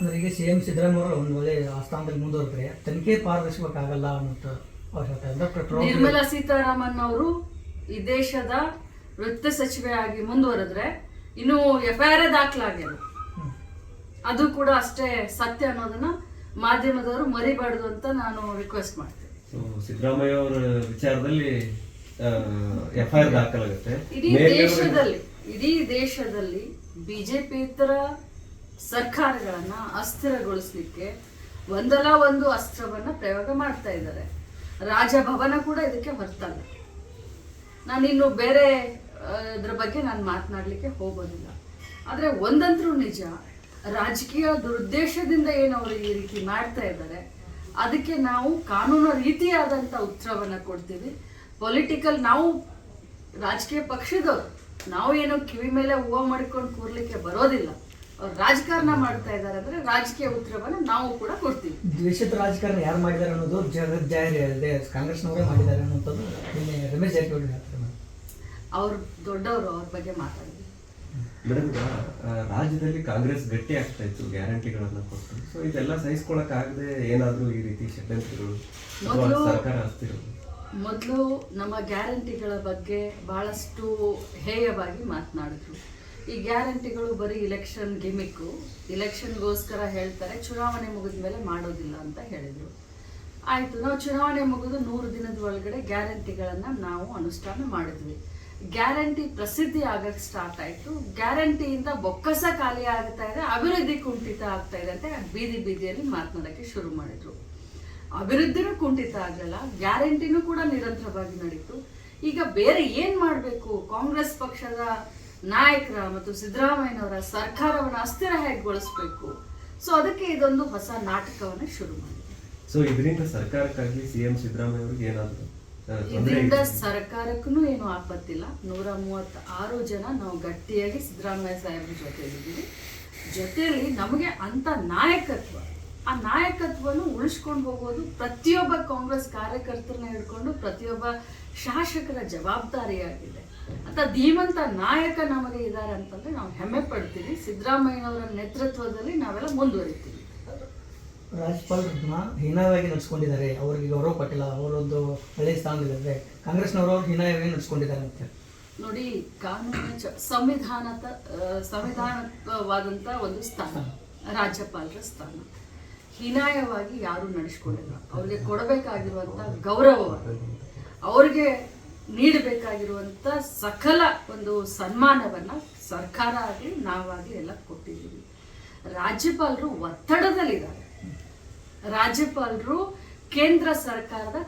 ಅಂದ್ರೆ ಈಗ C M Siddaramaiah ಅವರು ಒಂದು ಒಳ್ಳೆ ಸ್ಥಾನದಲ್ಲಿ ಮುಂದುವರೆದ್ರೆ ತನಿಖೆ ಪಾರದರ್ಶಕವಾಗಲ್ಲ ಅನ್ನೋ ಅವಶ್ಯಕತೆ ಡಾಕ್ಟರ್ ನಿರ್ಮಲಾ ಸೀತಾರಾಮನ್ ಅವರು ಈ ದೇಶದ ವೃತ್ತ ಸಚಿವೆ ಆಗಿ ಮುಂದುವರೆದ್ರೆ ಇನ್ನು ಎಫ್ ಐ ಆರ್ ದಾಖಲಾಗ್ಯದ. ಅದು ಕೂಡ ಅಷ್ಟೇ ಸತ್ಯ ಅನ್ನೋದನ್ನ ಮಾಧ್ಯಮದವರು ಮರಿಬಾರ್ದು ಅಂತ ನಾನು ರಿಕ್ವೆಸ್ಟ್ ಮಾಡ್ತೀನಿ. ಸೊ ಸಿದ್ದರಾಮಯ್ಯ ಅವರ ವಿಚಾರದಲ್ಲಿ ಎಫ್ ಐ ಆರ್ ದಾಖಲಾಗುತ್ತೆ. ಇಡೀ ದೇಶದಲ್ಲಿ ಇಡೀ ದೇಶದಲ್ಲಿ ಬಿಜೆಪಿತರ ಸರ್ಕಾರಗಳನ್ನ ಅಸ್ಥಿರಗೊಳಿಸ್ಲಿಕ್ಕೆ ಒಂದಲ್ಲ ಒಂದು ಅಸ್ತ್ರವನ್ನ ಪ್ರಯೋಗ ಮಾಡ್ತಾ ಇದ್ದಾರೆ. ರಾಜಭವನ ಕೂಡ ಇದಕ್ಕೆ ಹೊರತಲ್ಲ. ನಾನಿನ್ನು ಬೇರೆ ಅದ್ರ ಇದ್ರ ಬಗ್ಗೆ ನಾನು ಮಾತನಾಡ್ಲಿಕ್ಕೆ ಹೋಗೋದಿಲ್ಲ. ಆದರೆ ಒಂದಂತರೂ ನಿಜ, ರಾಜಕೀಯ ದುರುದ್ದೇಶದಿಂದ ಏನು ಅವರು ಈ ರೀತಿ ಮಾಡ್ತಾ ಇದ್ದಾರೆ, ಅದಕ್ಕೆ ನಾವು ಕಾನೂನು ರೀತಿಯಾದಂಥ ಉತ್ತರವನ್ನು ಕೊಡ್ತೀವಿ. ಪೊಲಿಟಿಕಲ್ ನಾವು ರಾಜಕೀಯ ಪಕ್ಷದವರು, ನಾವು ಏನೋ ಕಿವಿ ಮೇಲೆ ಹೂವು ಮಾಡ್ಕೊಂಡು ಕೂರ್ಲಿಕ್ಕೆ ಬರೋದಿಲ್ಲ. ರಾಜಕಾರಣ ಮಾಡ್ತಾ ಇದ್ದಾರೆ ಅಂದ್ರೆ ರಾಜಕೀಯ ಉತ್ತರವನ್ನು ನಾವು ಕೂಡ ಕೊಡ್ತೀವಿ. ದ್ವೇಷದ ರಾಜಕಾರಣ ಯಾರು ಮಾಡಿದ್ದಾರೆ ಅನ್ನೋದು ಜಗತ್ ಜಾಹಿರ್ ಇದೆ ಕಾಂಗ್ರೆಸ್ನವರೇ ಮಾಡಿದ್ದಾರೆ ಅನ್ನೋದು ನಿನ್ನೆ ರಮೇಶ್ ಜಾರಕಿಹೊಳಿ ಹೇಳ್ತಾರೆ ಅವ್ರು ದೊಡ್ಡವರು ಅವ್ರ ಬಗ್ಗೆ ಮಾತಾಡಿದ್ರು. ಮೇಡಮ್ ಈಗ ರಾಜ್ಯದಲ್ಲಿ ಕಾಂಗ್ರೆಸ್ ಗಟ್ಟಿ ಆಗ್ತಾ ಇತ್ತು ಗ್ಯಾರಂಟಿಗಳನ್ನ ಕೊಟ್ಟು. ಸೊ ಇದೆಲ್ಲ ಸಹಿಸ್ಕೊಳಕ್ ಆಗದೆ ಏನಾದ್ರೂ ಈ ರೀತಿ ಷಡ್ಯಂತ್ರಗಳು ಸರ್ಕಾರ ಮೊದಲು ನಮ್ಮ ಗ್ಯಾರಂಟಿಗಳ ಬಗ್ಗೆ ಬಹಳಷ್ಟು ಹೇಯವಾಗಿ ಮಾತನಾಡಿದ್ರು. ಈ ಗ್ಯಾರಂಟಿಗಳು ಬರೀ ಇಲೆಕ್ಷನ್ ಗಿಮಿಕ್ಕು ಇಲೆಕ್ಷನ್ಗೋಸ್ಕರ ಹೇಳ್ತಾರೆ, ಚುನಾವಣೆ ಮುಗಿದ ಮೇಲೆ ಮಾಡೋದಿಲ್ಲ ಅಂತ ಹೇಳಿದರು. ಆಯಿತು, ನಾವು ಚುನಾವಣೆ ಮುಗಿದು ನೂರು ದಿನದ ಒಳಗಡೆ ಗ್ಯಾರಂಟಿಗಳನ್ನು ನಾವು ಅನುಷ್ಠಾನ ಮಾಡಿದ್ವಿ. ಗ್ಯಾರಂಟಿ ಪ್ರಸಿದ್ಧಿ ಆಗಕ್ಕೆ ಸ್ಟಾರ್ಟ್ ಆಯಿತು. ಗ್ಯಾರಂಟಿಯಿಂದ ಬೊಕ್ಕಸ ಖಾಲಿ ಆಗ್ತಾ ಇದೆ, ಅಭಿವೃದ್ಧಿ ಕುಂಠಿತ ಆಗ್ತಾ ಇದೆ ಅಂತ ಬೀದಿ ಬೀದಿಯಲ್ಲಿ ಮಾತನಾಡೋಕ್ಕೆ ಶುರು ಮಾಡಿದರು. ಅಭಿವೃದ್ಧಿನೂ ಕುಂಠಿತ ಆಗಲಿಲ್ಲ, ಗ್ಯಾರಂಟಿನೂ ಕೂಡ ನಿರಂತರವಾಗಿ ನಡೀತು. ಈಗ ಬೇರೆ ಏನು ಮಾಡಬೇಕು? ಕಾಂಗ್ರೆಸ್ ಪಕ್ಷದ ನಾಯಕರ ಮತ್ತು ಸಿದ್ದರಾಮಯ್ಯನವರ ಸರ್ಕಾರವನ್ನು ಅಸ್ಥಿರ ಹೇಗೊಳಿಸ್ಬೇಕು ಸೊ ಅದಕ್ಕೆ ಇದೊಂದು ಹೊಸ ನಾಟಕವನ್ನು ಶುರು ಮಾಡಿದೆ ಸೊ ಇದರಿಂದ ಸರ್ಕಾರಕ್ಕಾಗಿ ಸಿಎಂ ಸಿದ್ದರಾಮಯ್ಯ ಅವರಿಗೆ ಏನಾದ್ರು ಇದರಿಂದ ಸರ್ಕಾರಕ್ಕೂ ಏನು ಆಪತ್ತಿಲ್ಲ ನೂರ ಮೂವತ್ತಾರು ಜನ ನಾವು ಗಟ್ಟಿಯಾಗಿ ಸಿದ್ದರಾಮಯ್ಯ ಸಾಹೇಬ್ರ ಜೊತೆಯಲ್ಲಿದ್ದೀವಿ. ಜೊತೆಯಲ್ಲಿ ನಮಗೆ ಅಂತ ನಾಯಕತ್ವ ಆ ನಾಯಕತ್ವವನ್ನು ಉಳಿಸ್ಕೊಂಡು ಹೋಗೋದು ಪ್ರತಿಯೊಬ್ಬ ಕಾಂಗ್ರೆಸ್ ಕಾರ್ಯಕರ್ತರನ್ನ ಹಿಡ್ಕೊಂಡು ಪ್ರತಿಯೊಬ್ಬ ಶಾಸಕರ ಜವಾಬ್ದಾರಿಯಾಗಿದೆ. ಅಂತ ಧೀಮಂತ ನಾಯಕ ನಮಗೆ ಇದ್ದಾರೆ ಅಂತಂದ್ರೆ ನಾವು ಹೆಮ್ಮೆ ಪಡ್ತೀವಿ. ಸಿದ್ದರಾಮಯ್ಯನವರ ನೇತೃತ್ವದಲ್ಲಿ ನಾವೆಲ್ಲ ಮುಂದುವರಿತೀವಿ. ರಾಜ್ಯಪಾಲರನ್ನ ಹೀನಾಯವಾಗಿ ನಡೆಸ್ಕೊಂಡಿದ್ದಾರೆ. ಅವರಿಗೆ ಗೌರವ ಕೊಟ್ಟಿಲ್ಲ ಅವರೊಂದು ಹಳೆಯ ಸ್ಥಾನದಲ್ಲಿದ್ದಾರೆ ಕಾಂಗ್ರೆಸ್ನವರು ಅವ್ರು ಹೀನಾಯವಾಗಿ ನಡೆಸ್ಕೊಂಡಿದ್ದಾರೆ ಅಂತ ನೋಡಿ ಕಾನೂನು ಚ ಸಂವಿಧಾನದ ಸಂವಿಧಾನವಾದಂಥ ಒಂದು ಸ್ಥಾನ. ರಾಜ್ಯಪಾಲರ ಸ್ಥಾನ. ಹೀನಾಯವಾಗಿ ಯಾರೂ ನಡೆಸ್ಕೊಂಡಿಲ್ಲ. ಅವ್ರಿಗೆ ಕೊಡಬೇಕಾಗಿರುವಂಥ ಗೌರವ ಅವ್ರಿಗೆ ನೀಡಬೇಕಾಗಿರುವಂಥ ಸಕಲ ಒಂದು ಸನ್ಮಾನವನ್ನು ಸರ್ಕಾರ ಆಗಲಿ, ನಾವಾಗಲಿ ಎಲ್ಲ ಕೊಟ್ಟಿದ್ದೀವಿ. ರಾಜ್ಯಪಾಲರು ಒತ್ತಡದಲ್ಲಿದ್ದಾರೆ. ರಾಜ್ಯಪಾಲರು ಕೇಂದ್ರ ಸರ್ಕಾರದ